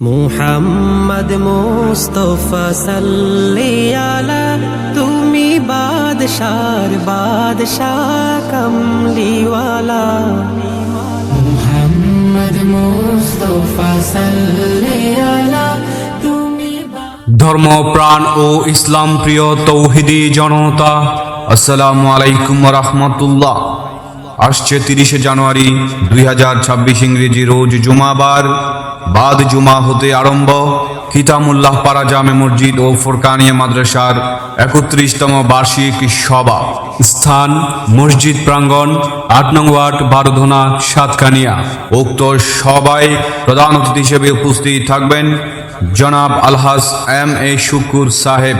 মুহাম্মদ মুস্তফা সাল্লি আলা, তুমি বাদশার বাদশাহ কমলিওয়ালা। মুহাম্মদ মুস্তফা সাল্লি আলা, তুমি ধর্ম, প্রাণ ও ইসলাম প্রিয় তৌহিদি জনতা, আসসালামু আলাইকুম রহমতুল্লাহ। আসছে তিরিশে জানুয়ারি দুই হাজার ছাব্বিশ ইংরেজি রোজ জুমাবার। বাদ জুমা হতে আরম্ভ। কিতামুল্লাহ পাড়া জামে মসজিদ ও ফোরকানিয়া মাদ্রাসার একত্রিশতম বার্ষিক সভা। স্থান, মসজিদ প্রাঙ্গণ, আট নং ওয়ার্ড, বারোধনা, সাতকানিয়া। উক্ত সভায় প্রধান অতিথি হিসেবে উপস্থিত থাকবেন জনাব আলহাস এম এ শুকুর সাহেব,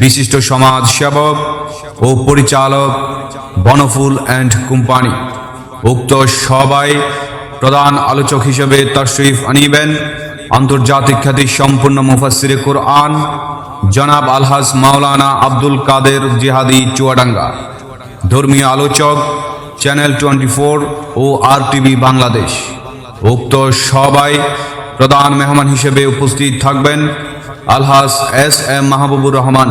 বিশিষ্ট সমাজ সেবক ও পরিচালক বনফুল অ্যান্ড কোম্পানি। উক্ত সভায় প্রধান আলোচক হিসেবে তশরিফ আনিবেন। আন্তর্জাতিক খ্যাতি সম্পূর্ণ মুফাসিরে কোরআন। জনাব আলহাস মাওলানা আব্দুল কাদের জিহাদি চুয়াডাঙ্গা। ধর্মীয় আলোচক, চ্যানেল টোয়েন্টি ফোর ও আর টিভি বাংলাদেশ। উক্ত সবাই প্রধান মেহমান হিসেবে উপস্থিত থাকবেন আলহাস S M Mahbubur Rahman,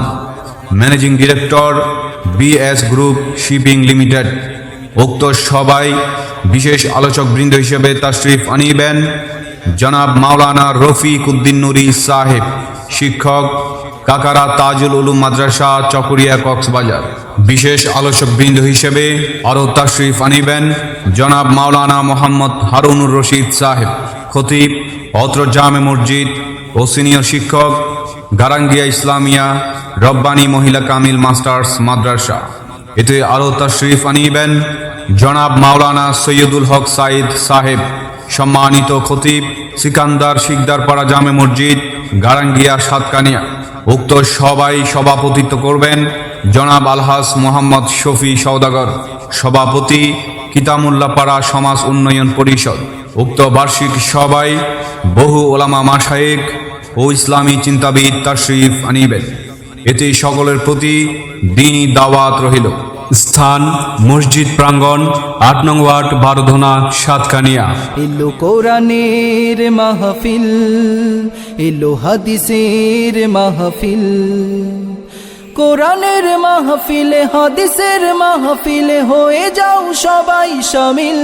managing director BS group shipping limited. উক্ত সভায় বিশেষ আলোচক বৃন্দ হিসেবে তাশরিফ আনিবেন জনাব মাওলানা রফিক উদ্দিন নুরি সাহেব, শিক্ষক কাকারা তাজুল উলুম মাদ্রাসা, চকরিয়া কক্সবাজার। বিশেষ আলোচক বৃন্দ হিসেবে আরও তাশরিফ আনিবেন জনাব মাওলানা মোহাম্মদ হারুনুর রশিদ সাহেব, খতিব, অত্র জামে মসজিদ ও সিনিয়র শিক্ষক, গারাঙ্গিয়া ইসলামিয়া, রব্বানী মহিলা কামিল মাস্টার্স মাদ্রাসা। এতে আরও তাশরিফ আনিবেন জনাব মাওলানা সৈয়দুল হক সাইদ সাহেব, সম্মানিত খতিব, সিকান্দার শিকদারপাড়া জামে মসজিদ, গারাঙ্গিয়া সাতকানিয়া। উক্ত সবাই সভাপতিত্ব করবেন জনাব আলহাস মোহাম্মদ শফি সৌদাগর সভাপতি কিতামুল্লাপাড়া সমাজ উন্নয়ন পরিষদ। উক্ত বার্ষিক সবাই বহু ওলামা মাসায়েক ও ইসলামী চিন্তাবিদ তাশরিফ আনিবেন। এতে সকলের প্রতি দিনই দাওয়াত রহিল। স্থান, মসজিদ প্রাঙ্গণ, আট নং ওয়ার্ড, বারোধনা, সাতকানিয়া। এলো কোরআনের মাহফিল, এলো হাদিসের মাহফিল। কোরআনের মাহফিলে, হাদিসের মাহফিলে হয়ে যাও সবাই শামিল